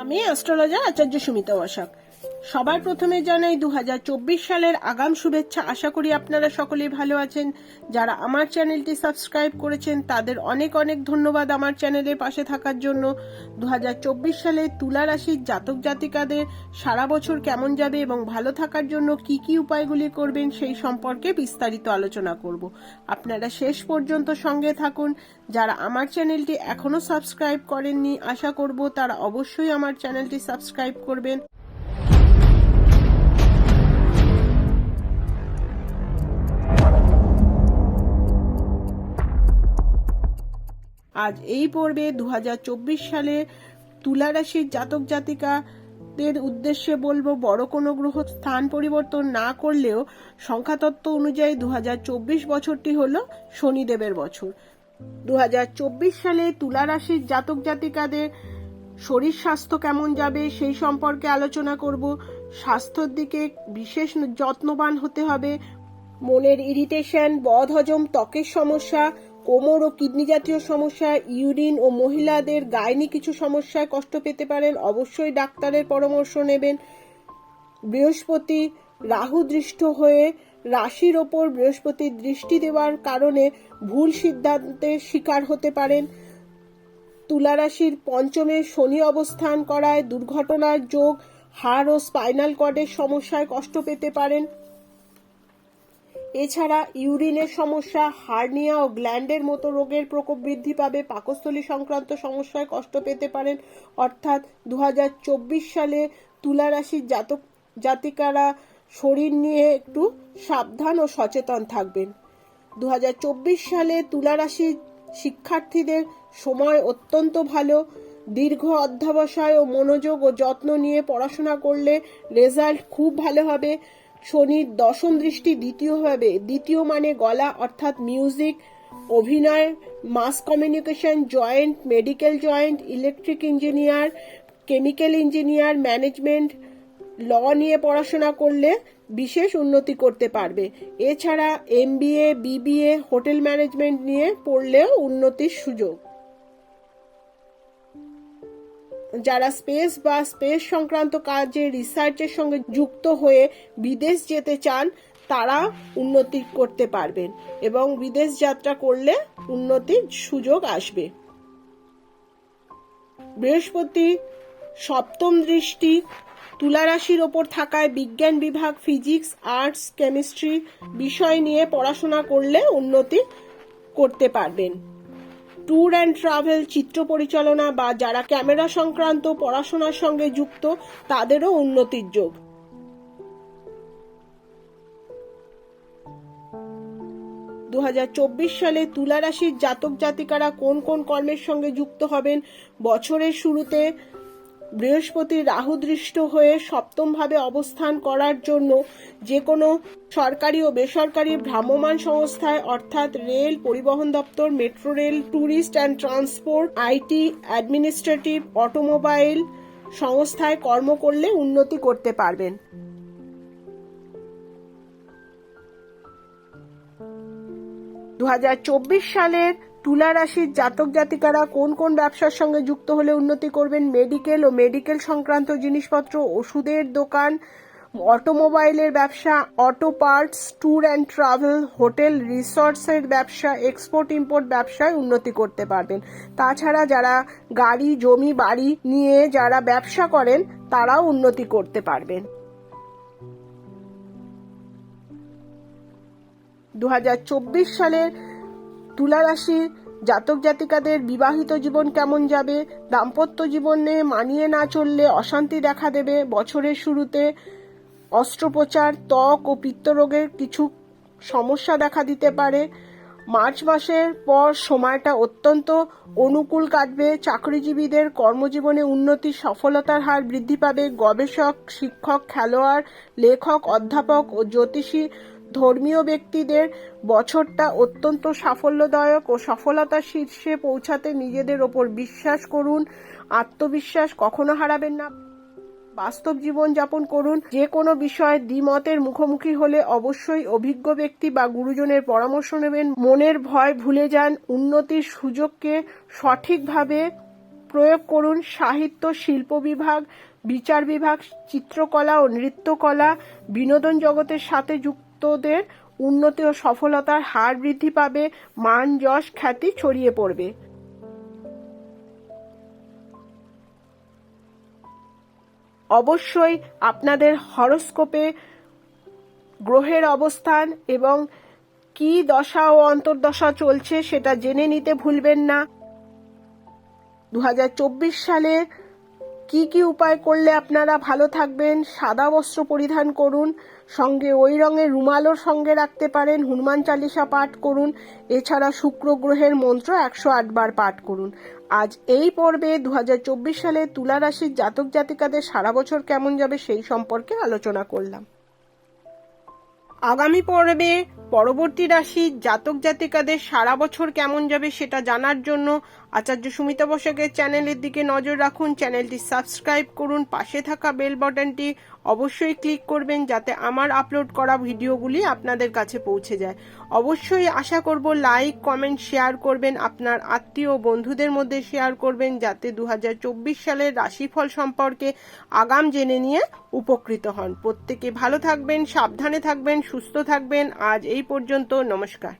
আমি অ্যাস্ট্রোলজার আচার্য সুমিতা বসাক। সবার প্রথমে জানাই দু হাজার চব্বিশ সালের আগাম শুভেচ্ছা। আশা করি আপনারা সকলেই ভালো আছেন। যারা আমার চ্যানেলটি সাবস্ক্রাইব করেছেন, তাদের অনেক অনেক ধন্যবাদ আমার চ্যানেলের পাশে থাকার জন্য। দু হাজার চব্বিশ সালে তুলা রাশির জাতক জাতিকাদের সারা বছর কেমন যাবে এবং ভালো থাকার জন্য কি কি উপায়গুলি করবেন সেই সম্পর্কে বিস্তারিত আলোচনা করব। আপনারা শেষ পর্যন্ত সঙ্গে থাকুন। যারা আমার চ্যানেলটি এখনও সাবস্ক্রাইব করেননি, আশা করব তারা অবশ্যই আমার চ্যানেলটি সাবস্ক্রাইব করবেন। আজ এই পর্বে দু হাজার চব্বিশ সালে তুলা রাশির জাতক জাতিকাদের উদ্দেশ্যে বলব, বড় কোনো গ্রহ স্থান পরিবর্তন না করলেও সংখ্যাতত্ত্ব অনুযায়ী দু হাজার চব্বিশ বছরটি হল শনিদেবের বছর। দু হাজার চব্বিশ সালে তুলা রাশির জাতক জাতিকাদের শরীর স্বাস্থ্য কেমন যাবে সেই সম্পর্কে আলোচনা করব। স্বাস্থ্যের দিকে বিশেষ যত্নবান হতে হবে। মনের ইরিটেশন, বদহজম, ত্বকের সমস্যা কোমর ও কিডনি জাতীয় সমস্যা, ইউরিন ও মহিলাদের গায়নি কিছু সমস্যায় কষ্ট পেতে পারেন, অবশ্যই ডাক্তারের পরামর্শ নেবেন। বৃহস্পতি রাহু দৃষ্ট হয়ে রাশির ওপর বৃহস্পতির দৃষ্টি দেওয়ার কারণে ভুল সিদ্ধান্তের শিকার হতে পারেন। তুলা রাশির পঞ্চমে শনি অবস্থান করায় দুর্ঘটনার যোগ, হাড় ও স্পাইনাল কর্ডের সমস্যায় কষ্ট পেতে পারেন। এছাড়া ইউরিনের সমস্যা, হার্নিয়া ও গ্ল্যান্ডের মতো রোগের প্রকোপ বৃদ্ধি পাবে। পাকস্থলী সংক্রান্ত সমস্যায় কষ্ট পেতে পারেন। অর্থাৎ দু হাজার চব্বিশ সালে তুলা রাশির জাতক জাতিকারা শরীর নিয়ে একটু সাবধান ও সচেতন থাকবেন। দু হাজার চব্বিশ সালে তুলা রাশির শিক্ষার্থীদের সময় অত্যন্ত ভালো। দীর্ঘ অধ্যাবসায় ও মনোযোগ ও যত্ন নিয়ে পড়াশোনা করলে রেজাল্ট খুব ভালো হবে। শনির দশম দৃষ্টি দ্বিতীয় হবে। দ্বিতীয় মানে গলা, অর্থাৎ মিউজিক অভিনয় mass communication joint medical joint electric engineer chemical engineer management law নিয়ে পড়াশোনা করলে বিশেষ উন্নতি করতে পারবে। এছাড়া এমবিএ বিবিএ হোটেল ম্যানেজমেন্ট নিয়ে পড়লেও উন্নতির সুযোগ। যারা স্পেস বা স্পেস সংক্রান্ত কাজে, রিসার্চের সঙ্গে যুক্ত হয়ে বিদেশ যেতে চান, তারা উন্নতি করতে পারবেন এবং বিদেশ যাত্রা করলে উন্নতির সুযোগ আসবে। বৃহস্পতি, সপ্তম দৃষ্টি, তুলা রাশির ওপর থাকায় বিজ্ঞান বিভাগ, ফিজিক্স, আর্টস, কেমিস্ট্রি বিষয় নিয়ে পড়াশোনা করলে উন্নতি করতে পারবেন। ট্যুর অ্যান্ড ট্রাভেল চিত্র পরিচালনা বা যারা ক্যামেরা সংক্রান্ত, পড়াশোনার সঙ্গে যুক্ত, তাদেরও উন্নতির যোগ। দু হাজার চব্বিশ সালে তুলা রাশির জাতক জাতিকারা কোন কোন কর্মের সঙ্গে যুক্ত হবেন? বছরের শুরুতে বৃহস্পতি রাহু দৃষ্ট হয়ে সপ্তমভাবে অবস্থান করার জন্য যে কোনো সরকারি ও বেসরকারি ভ্রাম্যমাণ সংস্থায়, অর্থাৎ রেল পরিবহন দপ্তর, metro rail, tourist and transport, IT, administrative, automobile সংস্থায় কর্ম করলে উন্নতি করতে পারবেন। দু হাজার চব্বিশ সালের তুলা রাশির জাতক জাতিকারা কোন কোন ব্যবসার সঙ্গে যুক্ত হলে উন্নতি করবেন? মেডিকেল ও মেডিকেল সংক্রান্ত জিনিসপত্র, ওষুধের দোকান, অটোমোবাইলের ব্যবসা auto parts tour and travel hotel, রিসর্টসের ব্যবসা এক্সপোর্ট ইম্পোর্ট ব্যবসায় উন্নতি করতে পারবেন। তাছাড়া যারা গাড়ি, জমি, বাড়ি নিয়ে যারা ব্যবসা করেন, তারাও উন্নতি করতে পারবেন। দু হাজার চব্বিশ সালের তুলা রাশির জাতক জাতিকাদের বিবাহিত জীবন কেমন যাবে, দাম্পত্য জীবনে মানিয়ে না চললে অশান্তি দেখা দেবে বছরের শুরুতে, অস্ত্রোপচার, ত্বক ও পিত্তরোগের কিছু সমস্যা দেখা দিতে পারে। মার্চ মাসের পর সময়টা অত্যন্ত অনুকূল কাটবে, চাকরিজীবীদের কর্মজীবনে উন্নতি, সফলতার হার বৃদ্ধি পাবে। গবেষক, শিক্ষক, খেলোয়াড়, লেখক, অধ্যাপক ও জ্যোতিষী ধর্মীয় ব্যক্তিদের বছরটা অত্যন্ত সাফল্যদায়ক ও সফলতার শীর্ষে পৌঁছাতে নিজেদের ওপর বিশ্বাস করুন, আত্মবিশ্বাস কখনো হারাবেন না। বাস্তব জীবন যাপন করুন, যে কোনো বিষয়ে দ্বিমতের মুখোমুখি হলে অবশ্যই অভিজ্ঞ ব্যক্তি বা গুরুজনের পরামর্শ নেবেন। মনের ভয় ভুলে যান, উন্নতির সুযোগকে সঠিকভাবে প্রয়োগ করুন। সাহিত্য, শিল্প বিভাগ, বিচার বিভাগ, চিত্রকলা ও নৃত্যকলা বিনোদন জগতের সাথে যুক্তদের উন্নতি ও সফলতার হার বৃদ্ধি পাবে, মান, যশ, খ্যাতি ছড়িয়ে পড়বে। অবশ্যই আপনাদের হরস্কোপে গ্রহের অবস্থান এবং কি দশা ও অন্তর্দশা চলছে সেটা জেনে নিতে ভুলবেন না। দু হাজার চব্বিশ সালে কি কি উপায় করলে আপনারা ভালো থাকবেন? সাদা বস্ত্র পরিধান করুন, সঙ্গে ওই রঙের রুমালও সঙ্গে রাখতে পারেন, হনুমান চালিসা পাঠ করুন, এছাড়া শুক্র গ্রহের মন্ত্র একশো বার পাঠ করুন। আজ এই পর্বে দু হাজার চব্বিশ সালে তুলা রাশির জাতক জাতিকাদের সারা বছর কেমন যাবে সেই সম্পর্কে আলোচনা করলাম। আগামী পর্বে পরবর্তী রাশি জাতক জাতিকাদের সারা বছর কেমন যাবে সেটা জানার জন্য আচার্য সুমিতা বসাকের চ্যানেলের দিকে নজর রাখুন। চ্যানেলটি সাবস্ক্রাইব করুন। পাশে থাকা বেল বাটনটি অবশ্যই ক্লিক করবেন যাতে আমার আপলোড করা ভিডিওগুলি আপনাদের কাছে পৌঁছে যায়। অবশ্যই আশা করব লাইক, কমেন্ট, শেয়ার করবেন। আপনার আত্মীয় বন্ধুদের মধ্যে শেয়ার করবেন যাতে দু হাজার চব্বিশ সালের রাশিফল সম্পর্কে আগাম জেনে নিয়ে উপকৃত হন। প্রত্যেকে ভালো থাকবেন, সাবধানে থাকবেন সুস্থ থাকবেন। আজ এই পর্যন্ত নমস্কার।